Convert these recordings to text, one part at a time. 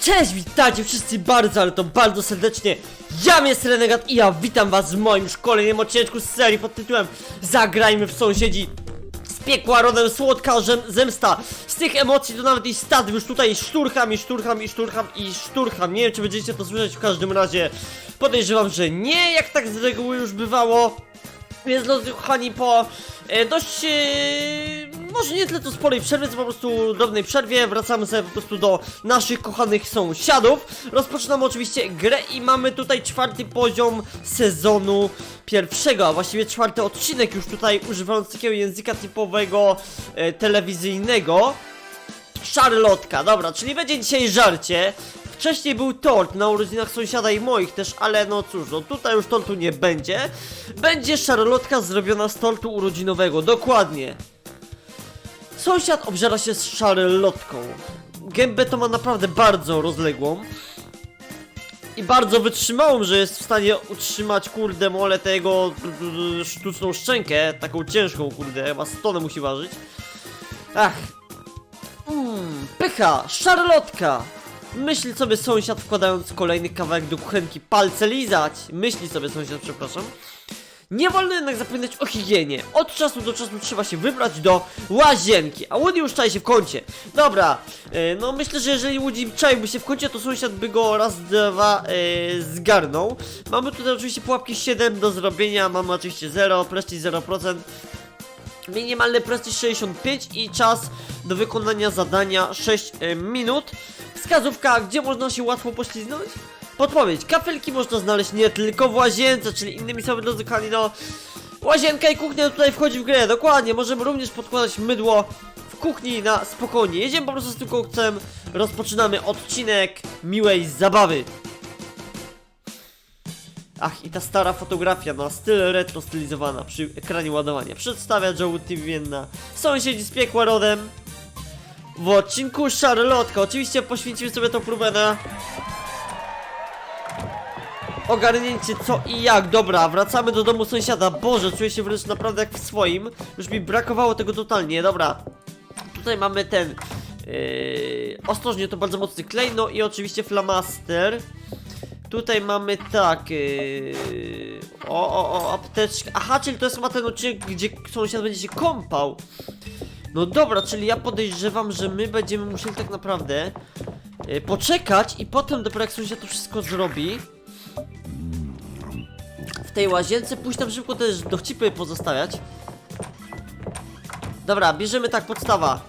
Cześć, witajcie wszyscy bardzo, ale to bardzo serdecznie. Ja jest Renegat i ja witam was w moim szkoleniu odcinku z serii pod tytułem Zagrajmy w sąsiedzi z piekła rodem słodka zemsta. Z tych emocji to nawet i stat już tutaj szturcham i szturcham i szturcham i szturcham. Nie wiem czy będziecie to słyszeć w każdym razie. Podejrzewam, że nie, jak tak z reguły już bywało. Więc drodzy kochani, po e, dość, e, może nie tyle to sporej przerwie, co po prostu drobnej przerwie, wracamy sobie po prostu do naszych kochanych sąsiadów. Rozpoczynamy oczywiście grę i mamy tutaj czwarty poziom sezonu pierwszego, a właściwie czwarty odcinek już tutaj używając takiego języka typowego e, telewizyjnego. Szarlotka, dobra, czyli będzie dzisiaj żarcie. Wcześniej był tort na urodzinach sąsiada i moich też, ale no cóż, no tutaj już tortu nie będzie. Będzie szarlotka zrobiona z tortu urodzinowego, dokładnie. Sąsiad obżera się z szarlotką. Gębę to ma naprawdę bardzo rozległą. I bardzo wytrzymałą, że jest w stanie utrzymać, kurde, mole tego sztuczną szczękę, taką ciężką, kurde, chyba 100 tonę musi ważyć. Ach, Mmm, pycha, szarlotka! Myśli sobie sąsiad wkładając kolejny kawałek do kuchenki palce lizać. Myśli sobie sąsiad, przepraszam. Nie wolno jednak zapominać o higienie. Od czasu do czasu trzeba się wybrać do łazienki. A Woody już czai się w kącie. Dobra, e, no myślę, że jeżeli Woody czaiłby się w kącie, to sąsiad by go raz, dwa e, zgarnął. Mamy tutaj oczywiście pułapki 7 do zrobienia, mamy oczywiście 0, prestiż 0%. Minimalny prestiż 65 i czas do wykonania zadania 6 e, minut. Wskazówka, gdzie można się łatwo pośliznąć? Podpowiedź, kafelki można znaleźć nie tylko w łazience, czyli innymi słowy drodzy kochani, no Łazienka i kuchnia tutaj wchodzi w grę, dokładnie, możemy również podkładać mydło w kuchni na spokojnie. Jedziemy po prostu z tym kokcem, rozpoczynamy odcinek miłej zabawy. Ach, i ta stara fotografia na styl retro stylizowana przy ekranie ładowania przedstawia Joe TV na sąsiedzi z piekła rodem w odcinku Charlotka. Oczywiście poświęcimy sobie tą próbę na ogarnięcie co i jak. Dobra, wracamy do domu sąsiada. Boże, czuję się wręcz naprawdę jak w swoim. Już mi brakowało tego totalnie. Dobra, tutaj mamy ten yy, ostrożnie, to bardzo mocny klej, no i oczywiście flamaster. Tutaj mamy tak. Yy... O, o, o, apteczka. Aha, czyli to jest ma ten odcinek, gdzie sąsiad będzie się kąpał. No dobra, czyli ja podejrzewam, że my będziemy musieli tak naprawdę yy, poczekać i potem dopiero jak sąsiad to wszystko zrobi. Tej łazience pójść tam szybko też dowcipy pozostawiać. Dobra, bierzemy tak podstawa.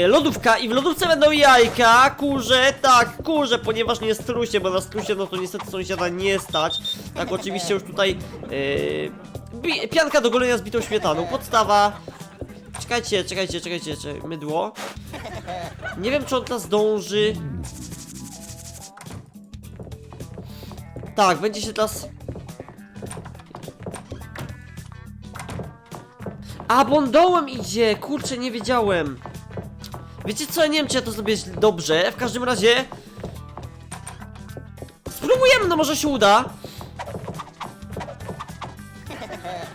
Yy, lodówka i w lodówce będą jajka, kurze, tak, kurze, ponieważ nie strusie, bo na strusie no to niestety sąsiada nie stać. Tak, oczywiście już tutaj yy, pianka do golenia z bitą śmietaną, podstawa. Czekajcie, czekajcie, czekajcie, czekajcie, mydło. Nie wiem czy on teraz zdąży. Tak, będzie się teraz... A, bo idzie! Kurczę, nie wiedziałem. Wiecie co, nie wiem czy ja to zrobię dobrze, w każdym razie... Spróbujemy, no może się uda.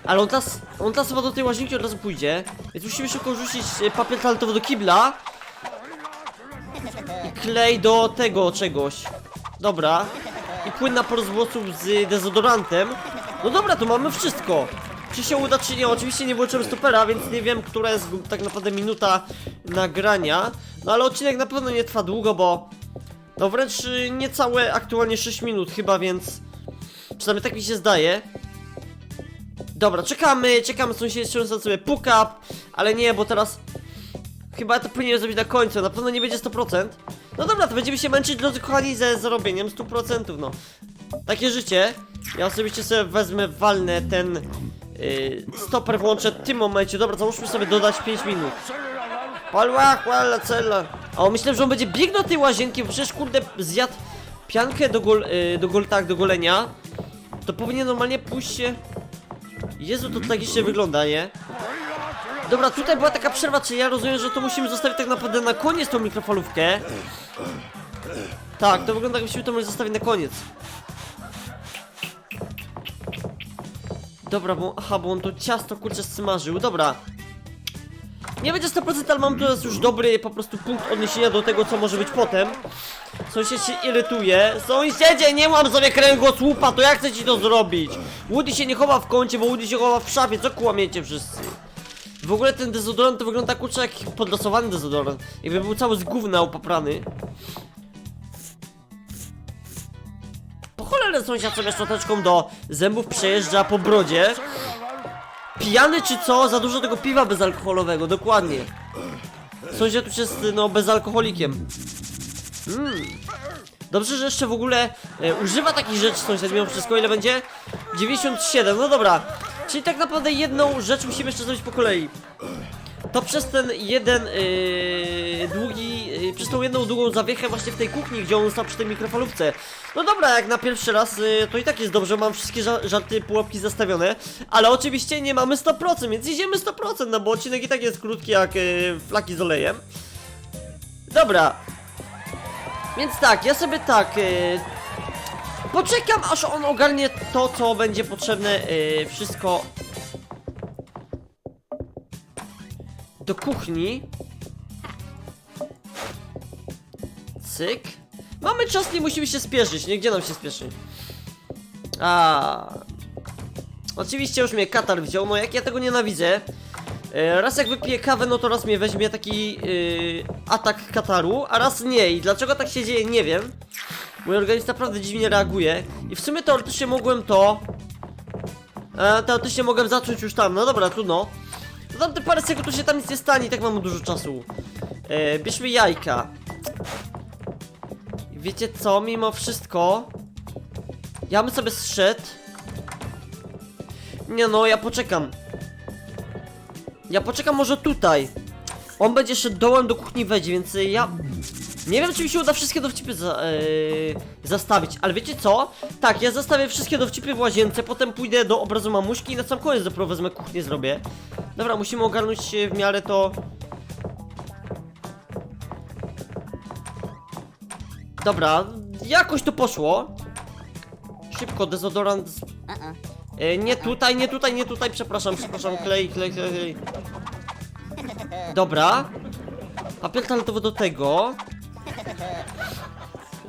Ale on teraz, on teraz chyba do tej łazienki od razu pójdzie. Więc musimy szybko rzucić e, papier toaletowy do kibla. I klej do tego czegoś. Dobra. I płyn na porz włosów z dezodorantem. No dobra, to mamy wszystko. Czy się uda, czy nie? Oczywiście nie włączyłem stopera, więc nie wiem, która jest tak naprawdę minuta nagrania. No ale odcinek na pewno nie trwa długo, bo... No wręcz y, niecałe aktualnie 6 minut chyba, więc... Przynajmniej tak mi się zdaje. Dobra, czekamy, czekamy, sąsied często sobie puka, ale nie, bo teraz... Chyba to powinienem zrobić na końcu, na pewno nie będzie 100%. No dobra, to będziemy się męczyć, drodzy kochani, ze zarobieniem 100%, no. Takie życie. Ja osobiście sobie wezmę, walnę ten stoper, włączę w tym momencie. Dobra, załóżmy sobie dodać 5 minut. Palła, chwala, cela. O, myślę, że on będzie biegł do tej łazienki, bo przecież kurde zjadł piankę do gol, yy, do gol, tak, do golenia. To powinien normalnie pójść się... Jezu, to tragicznie wygląda, nie? Dobra, tutaj była taka przerwa, czy ja rozumiem, że to musimy zostawić tak naprawdę na koniec tą mikrofalówkę. Tak, to wygląda jakbyśmy to mogli zostawić na koniec. Dobra, bo, aha, bo on to ciasto kurczę smażył, dobra. Nie będzie 100%, ale mam teraz już dobry po prostu punkt odniesienia do tego, co może być potem. Sąsiad się irytuje. Sąsiedzie, nie mam sobie kręgosłupa, to jak chcę ci to zrobić? Woody się nie chowa w kącie, bo Woody się chowa w szafie, co kłamiecie wszyscy? W ogóle ten dezodorant to wygląda kurczę jak podlosowany dezodorant. Jakby był cały z gówna upaprany. Cholerę sąsiad sobie szczoteczką do zębów przejeżdża po brodzie. Pijany czy co? Za dużo tego piwa bezalkoholowego, dokładnie. Sąsiad już jest, no, bezalkoholikiem. Mm. Dobrze, że jeszcze w ogóle e, używa takich rzeczy sąsiad mimo wszystko. Ile będzie? 97, no dobra. Czyli tak naprawdę jedną rzecz musimy jeszcze zrobić po kolei. To przez ten jeden yy, długi, yy, przez tą jedną długą zawiechę właśnie w tej kuchni, gdzie on stał przy tej mikrofalówce. No dobra, jak na pierwszy raz, yy, to i tak jest dobrze, mam wszystkie ża żarty, pułapki zastawione, ale oczywiście nie mamy 100%, więc idziemy 100%, no bo odcinek i tak jest krótki jak yy, flaki z olejem. Dobra. Więc tak, ja sobie tak, poczekam aż on ogarnie to, co będzie potrzebne, wszystko do kuchni. Cyk. Mamy czas, nie musimy się spieszyć, nie? Gdzie nam się spieszy? A. Oczywiście już mnie katar wziął, no jak ja tego nienawidzę. E, Raz jak wypiję kawę, no to raz mnie weźmie taki yy, atak kataru, a raz nie. I dlaczego tak się dzieje, nie wiem. Mój organizm naprawdę dziwnie reaguje. I w sumie teoretycznie mogłem to... E, teoretycznie mogłem zacząć już tam, no dobra, trudno. No tam te parę sekund to się tam nic nie stanie, i tak mamy dużo czasu. E, bierzmy jajka. Wiecie co, mimo wszystko... Ja bym sobie zszedł. Nie no, ja poczekam. Ja poczekam może tutaj. On będzie szedł dołem do kuchni wejdzie, więc ja... Nie wiem, czy mi się uda wszystkie dowcipy za, yy, zastawić, ale wiecie co? Tak, ja zastawię wszystkie dowcipy w łazience, potem pójdę do obrazu mamuśki i na sam koniec dopiero wezmę kuchnię, zrobię. Dobra, musimy ogarnąć się w miarę to... Dobra, jakoś to poszło. Szybko, dezodorant... z- E, nie tutaj, nie tutaj, nie tutaj, przepraszam, przepraszam, klej, klej, klej, klej. Dobra. Papier toaletowy do tego.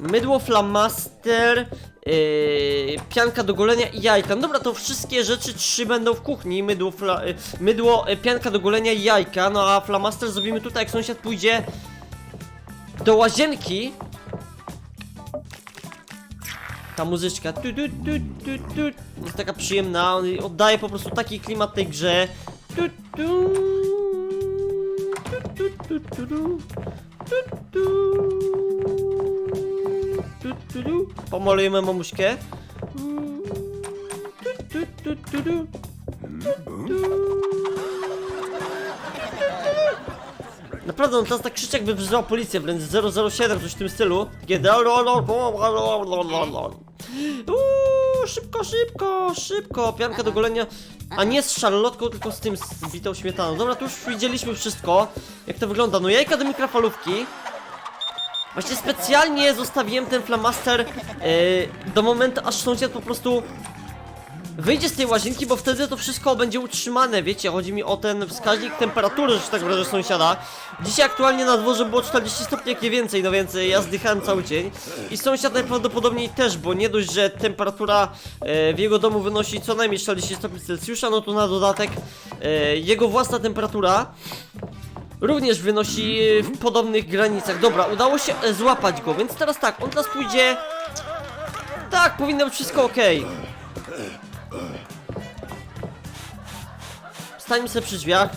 Mydło, flamaster, yy, pianka do golenia i jajka. Dobra, to wszystkie rzeczy trzy będą w kuchni. Mydło, fla, y, mydło y, pianka do golenia i jajka. No a flamaster zrobimy tutaj, jak sąsiad pójdzie do łazienki. Ta muzyczka tu, tu, tu, tu, tu, jest taka przyjemna, on oddaje po prostu taki klimat tej grze. Tu, tu, tu, tu, tu, tu, tu, tu, tu. Pomalujemy mamuśkę. Naprawdę, on teraz tak krzyczy jakby wzywał policję, wręcz 007, coś w tym stylu. Takie szybko, szybko, szybko, pianka do golenia. A nie z szarlotką, tylko z tym, z bitą śmietaną. Dobra, tu już widzieliśmy wszystko, jak to wygląda. No jajka do mikrofalówki. Właśnie specjalnie zostawiłem ten flamaster yy, do momentu, aż sąsiad po prostu wyjdzie z tej łazienki, bo wtedy to wszystko będzie utrzymane, wiecie, chodzi mi o ten wskaźnik temperatury, że tak wyrażę, sąsiada. Dzisiaj aktualnie na dworze było 40 stopni, jak nie więcej, no więc e, ja zdychałem cały dzień. I sąsiad najprawdopodobniej też, bo nie dość, że temperatura e, w jego domu wynosi co najmniej 40 stopni Celsjusza, no to na dodatek e, jego własna temperatura również wynosi e, w podobnych granicach. Dobra, udało się e, złapać go, więc teraz tak, on teraz pójdzie... Tak, powinno być wszystko ok. Stańmy sobie przy drzwiach.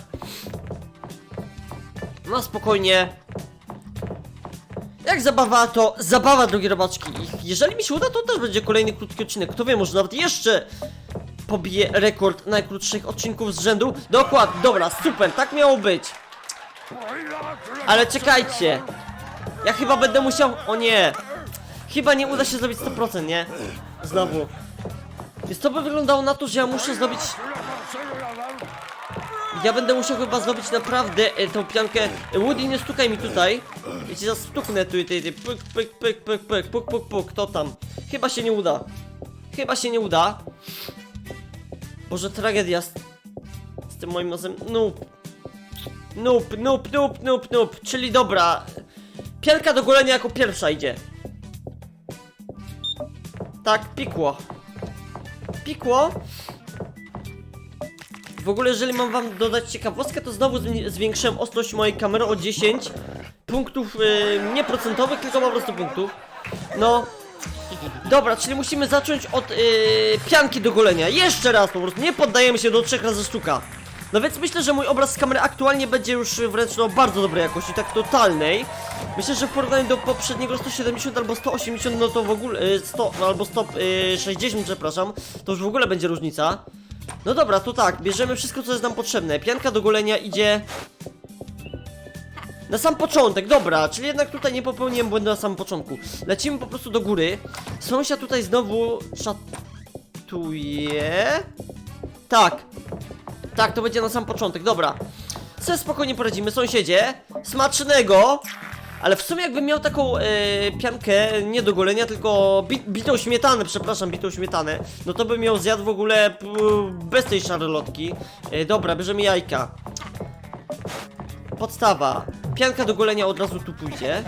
No spokojnie. Jak zabawa, to zabawa, drogie robaczki. Jeżeli mi się uda, to też będzie kolejny krótki odcinek. Kto wie, może nawet jeszcze pobije rekord najkrótszych odcinków z rzędu. Dokładnie, dobra, super, tak miało być. Ale czekajcie. Ja chyba będę musiał... O nie. Chyba nie uda się zrobić 100%, nie? Znowu. Więc to by wyglądało na to, że ja muszę zrobić... Ja będę musiał chyba zrobić naprawdę e, tą piankę. E, Woody, nie stukaj mi tutaj. Ja ci zastuknę tu, ty, ty, pyk, pyk, pyk, pyk, pyk, puk, puk, puk, kto tam? Chyba się nie uda. Chyba się nie uda. Boże, tragedia z, z tym moim nosem. No. Noob, noob, noob, noob, noob. Czyli dobra. Pielka do golenia jako pierwsza idzie. Tak, pikło. Pikło. W ogóle, jeżeli mam wam dodać ciekawostkę, to znowu zwi- zwiększyłem ostrość mojej kamery o 10 punktów, yy, nie procentowych, tylko po prostu punktów. No. Dobra, czyli musimy zacząć od yy, pianki do golenia. Jeszcze raz po prostu, nie poddajemy się do trzech razy sztuka. No więc myślę, że mój obraz z kamery aktualnie będzie już wręcz no bardzo dobrej jakości, tak totalnej. Myślę, że w porównaniu do poprzedniego 170 albo 180, no to w ogóle yy, 100, no albo 160, przepraszam, to już w ogóle będzie różnica. No dobra, to tak, bierzemy wszystko co jest nam potrzebne. Pianka do golenia idzie na sam początek, dobra, czyli jednak tutaj nie popełniłem błędu na samym początku. Lecimy po prostu do góry. Sąsiad tutaj znowu czatuje. Tak. Tak, to będzie na sam początek, dobra. Se spokojnie poradzimy, sąsiedzie. Smacznego! Ale w sumie jakbym miał taką e, piankę, nie do golenia, tylko bit, bitą śmietanę, przepraszam, bitą śmietanę, no to bym ją zjadł w ogóle bez tej szarlotki. E, dobra, bierzemy jajka. Podstawa. Pianka do golenia od razu tu pójdzie.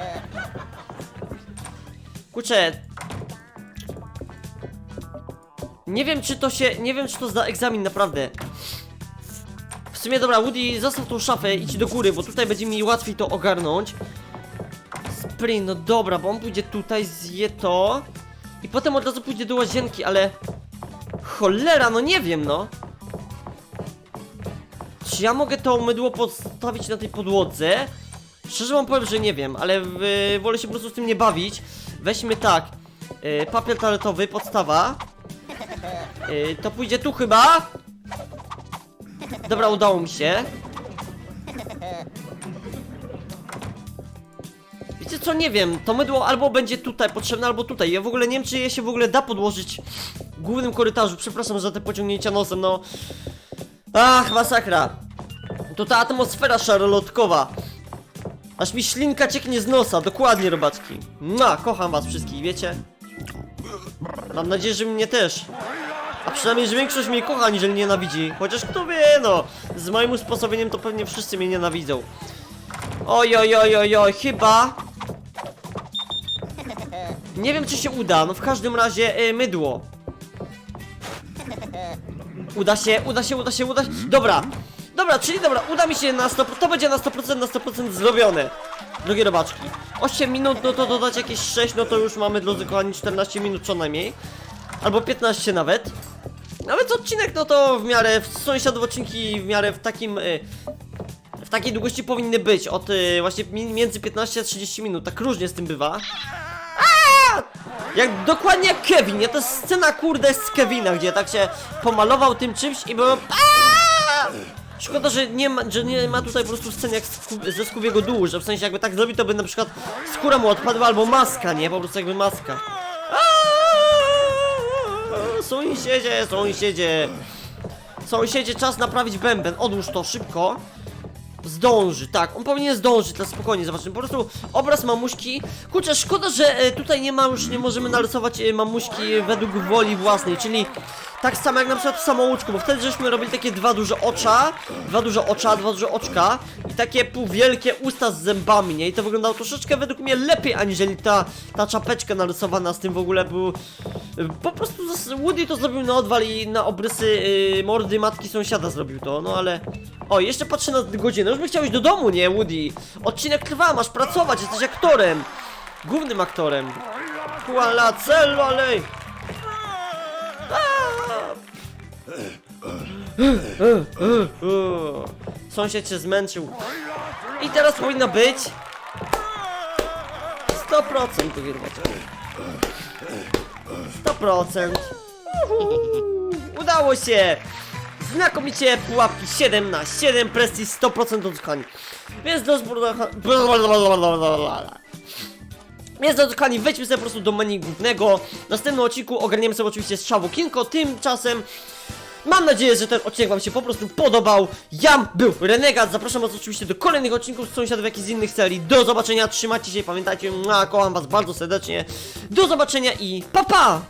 Kurczę. Nie wiem czy to się, nie wiem czy to zda egzamin naprawdę. W sumie dobra, Woody, zostaw tą szafę, idź do góry, bo tutaj będzie mi łatwiej to ogarnąć. Sprint, no dobra, bo on pójdzie tutaj, zje to. I potem od razu pójdzie do łazienki, ale... Cholera, no nie wiem, no. Czy ja mogę to mydło postawić na tej podłodze? Szczerze wam powiem, że nie wiem, ale y, wolę się po prostu z tym nie bawić. Weźmy tak. Y, papier toaletowy, podstawa. Y, to pójdzie tu chyba. Dobra, udało mi się. Wiecie co, nie wiem, to mydło albo będzie tutaj potrzebne, albo tutaj. Ja w ogóle nie wiem, czy je się w ogóle da podłożyć w głównym korytarzu. Przepraszam za te pociągnięcia nosem, no. Ach, masakra. To ta atmosfera szarlotkowa. Aż mi ślinka cieknie z nosa, dokładnie robaczki. No, kocham was wszystkich, wiecie? Mam nadzieję, że mnie też. A przynajmniej, że większość mnie kocha, aniżeli nienawidzi. Chociaż kto wie, no. Z moim usposobieniem to pewnie wszyscy mnie nienawidzą. Oj, oj, oj, oj, oj, chyba... Nie wiem, czy się uda, no w każdym razie y, mydło. Uda się, uda się, uda się, uda się. Dobra, dobra, czyli dobra, uda mi się na 100%, to będzie na 100%, na 100% zrobione. Drogie robaczki. 8 minut, no to dodać jakieś 6, no to już mamy, drodzy kochani, 14 minut co najmniej. Albo 15 nawet. Nawet odcinek, no to w miarę, sąsiadów odcinki w miarę w takim... Y, w takiej długości powinny być, od y, właśnie mi- między 15 a 30 minut, tak różnie z tym bywa. Jak dokładnie jak Kevin, nie? To jest scena kurde z Kevina, gdzie tak się pomalował tym czymś i było... Szkoda, że nie, ma, że nie ma tutaj po prostu scen jak ze Skubiego Dół, że w sensie jakby tak zrobił, to by na przykład skóra mu odpadła albo maska, nie? Po prostu jakby maska. Sąsiedzie, sąsiedzie. Sąsiedzie, czas naprawić bęben. Odłóż to szybko. Zdąży, tak, on powinien zdążyć, teraz spokojnie, zobaczymy, po prostu obraz mamuśki, kurczę, szkoda, że e, tutaj nie ma już, nie możemy narysować e, mamuśki według woli własnej, czyli tak samo jak na przykład w samouczku, bo wtedy żeśmy robili takie dwa duże ocza, dwa duże ocza, dwa duże oczka i takie półwielkie usta z zębami, nie, i to wyglądało troszeczkę według mnie lepiej, aniżeli ta, ta czapeczka narysowana z tym w ogóle był, e, po prostu Woody to zrobił na odwal i na obrysy e, mordy matki sąsiada zrobił to, no ale... O, jeszcze patrzę na godzinę. Już by chciałeś do domu, nie, Woody? Odcinek trwa, masz pracować, jesteś aktorem. Głównym aktorem. Kuala cello, alej. Sąsiad się zmęczył. I teraz powinno być... 100% to wyrwać. 100%. Uhu. Udało się! Znakomicie pułapki 7 na 7 presji 100% odskań. Więc do. Więc do kochani, wejdźmy sobie po prostu do menu głównego. W następnym odcinku ogarniemy sobie oczywiście strzału Kinko. Tymczasem mam nadzieję, że ten odcinek wam się po prostu podobał. Jam był Renegat. Zapraszam was oczywiście do kolejnych odcinków z sąsiadów, jak i z innych serii. Do zobaczenia, trzymajcie się, pamiętajcie, mua, kocham was bardzo serdecznie. Do zobaczenia i pa pa!